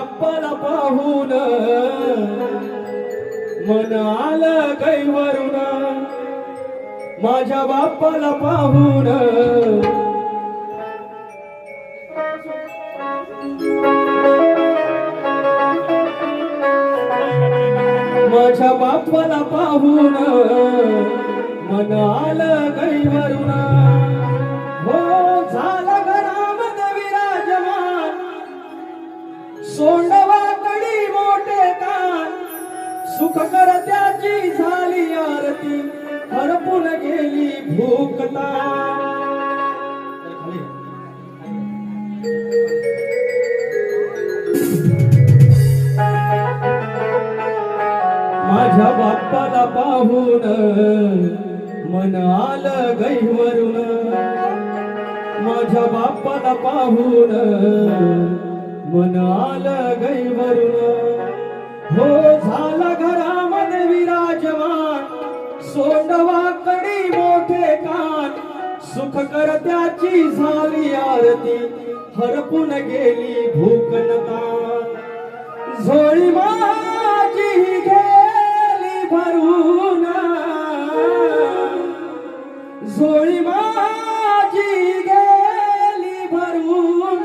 बाप्पाला पाहून मन आलं वरुण माझ्या बाप्पाला पाहून. माझ्या बाप्पाला पाहून मन आलं कैवरून सुख करत्याची झाली आरती हरपून गेली भूकता. माझ्या बाप्पाला पाहून मन आलं गैवरून माझ्या बाप्पाला पाहून मन आलं गैवरून सोंडवाकडे मोठे कान सुख करत्याची झाली आरती हरपून गेली भूक नदान झोळी माझी गेली भरून. झोळी माझी गेली भरून.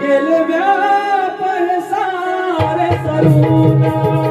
गेले पैसा सारे सरून.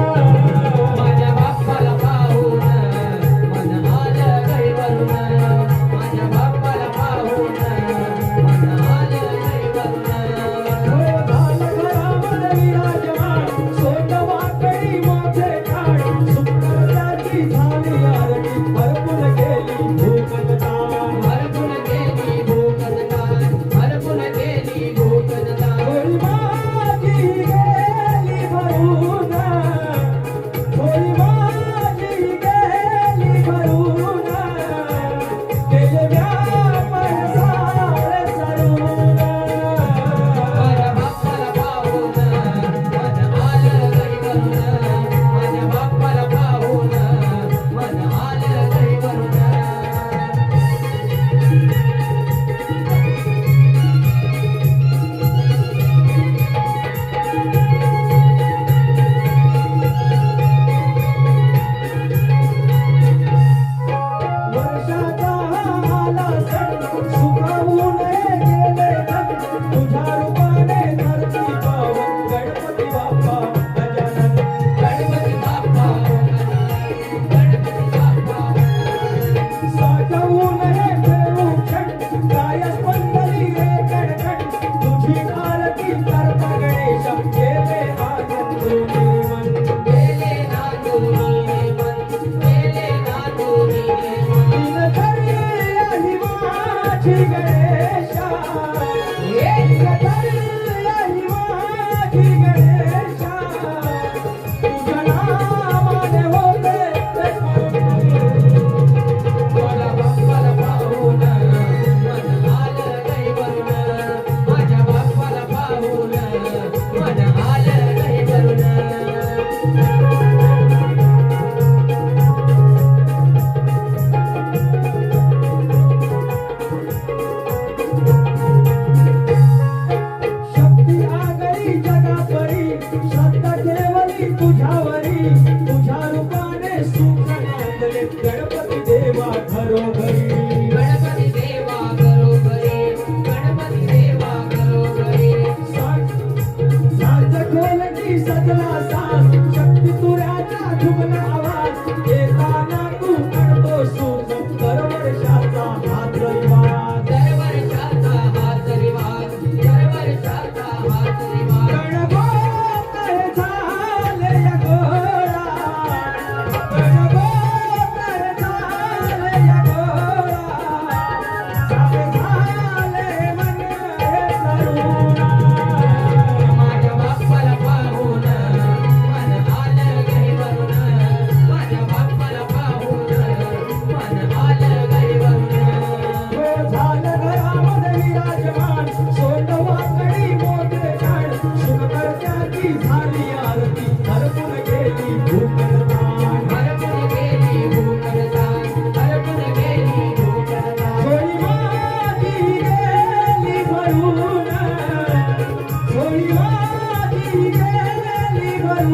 Yeah.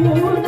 ಮೂಲ